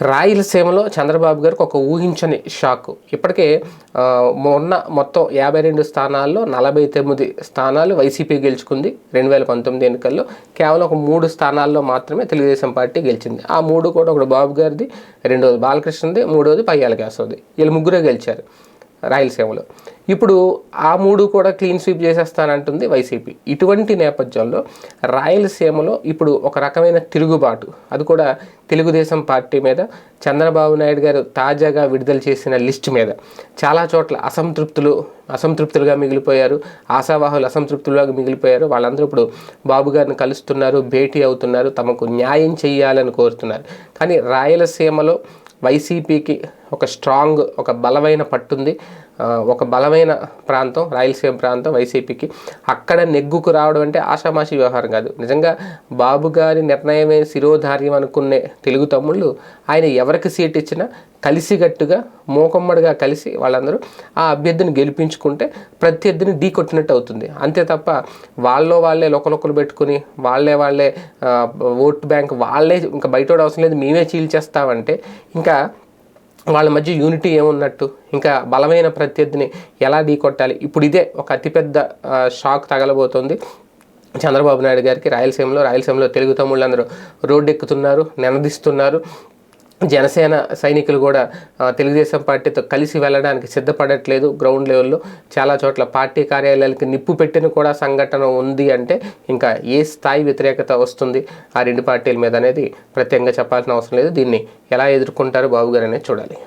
రాయలసీమలో చంద్రబాబు గారికి ఒక ఊహించని షాక్. ఇప్పటికే ఉన్న మొన్న మొత్తం యాభై రెండు స్థానాల్లో నలభై తొమ్మిది స్థానాలు వైసీపీ గెలుచుకుంది రెండు వేల పంతొమ్మిది ఎన్నికల్లో. కేవలం ఒక మూడు స్థానాల్లో మాత్రమే తెలుగుదేశం పార్టీ గెలిచింది. ఆ మూడు కూడా ఒకటి బాబు గారిది రెండోది బాలకృష్ణది మూడోది పయ్యాల కేశవది. వీళ్ళు ముగ్గురే గెలిచారు. రాయలసీమలో. ఇప్పుడు ఆ మూడు కూడా క్లీన్ స్వీప్ చేసేస్తానంటుంది వైసీపీ. ఇటువంటి నేపథ్యంలో రాయలసీమలో ఇప్పుడు ఒక రకమైన తిరుగుబాటు అది కూడా తెలుగుదేశం పార్టీ మీద చంద్రబాబు నాయుడు గారు తాజాగా విడుదల చేసిన లిస్టు మీద. చాలా చోట్ల అసంతృప్తులు అసంతృప్తులుగా మిగిలిపోయారు ఆశావాహులు అసంతృప్తులుగా మిగిలిపోయారు. వాళ్ళందరూ ఇప్పుడు బాబు గారిని కలుస్తున్నారు భేటీ అవుతున్నారు తమకు న్యాయం చేయాలని కోరుతున్నారు. కానీ రాయలసీమలో వైసీపీకి ఒక స్ట్రాంగ్ ఒక బలమైన పట్టుంది. ఒక బలమైన ప్రాంతం రాయలసీమ ప్రాంతం వైసీపీకి. అక్కడ నెగ్గుకు రావడం అంటే ఆషామాషి వ్యవహారం కాదు. నిజంగా బాబు గారి నిర్ణయమే శిరోధార్యం అనుకునే తెలుగు తమ్ముళ్ళు. ఆయన ఎవరికి సీట్ ఇచ్చినా కలిసిగట్టుగా మూకమ్మడిగా కలిసి వాళ్ళందరూ ఆ అభ్యర్థిని గెలిపించుకుంటే ప్రత్యర్థిని ఢీ కొట్టినట్టు అవుతుంది. అంతే తప్ప వాళ్ళలో వాళ్ళే లొకలొకలు పెట్టుకుని వాళ్ళే వాళ్ళే ఆ, ఓట్ బ్యాంక్ వాళ్ళే ఇంకా బయట అవసరం లేదు. మేమే చీల్చేస్తామంటే ఇంకా వాళ్ళ మధ్య యూనిటీ ఏమున్నట్టు? ఇంకా బలమైన ప్రత్యర్థిని ఎలా ఢీకొట్టాలి ఇప్పుడు ఇదే ఒక అతిపెద్ద షాక్ తగలబోతోంది. చంద్రబాబు నాయుడు గారికి రాయలసీమలో రాయలసీమలో తెలుగు తమ్ముళ్ళందరూ రోడ్డు ఎక్కుతున్నారు నినదిస్తున్నారు. జనసేన సైనికులు కూడా తెలుగుదేశం పార్టీతో కలిసి వెళ్ళడానికి సిద్ధపడట్లేదు గ్రౌండ్ లెవెల్లో. చాలా చోట్ల పార్టీ కార్యాలయాలకి నిప్పు పెట్టిన కూడా సంఘటన ఉంది అంటే ఇంకా ఏ స్థాయి వ్యతిరేకత వస్తుంది ఆ రెండు పార్టీల మీద అనేది ప్రత్యేకంగా చెప్పాల్సిన అవసరం లేదు. దీన్ని ఎలా ఎదుర్కొంటారు బాబు గారు అనేది చూడాలి.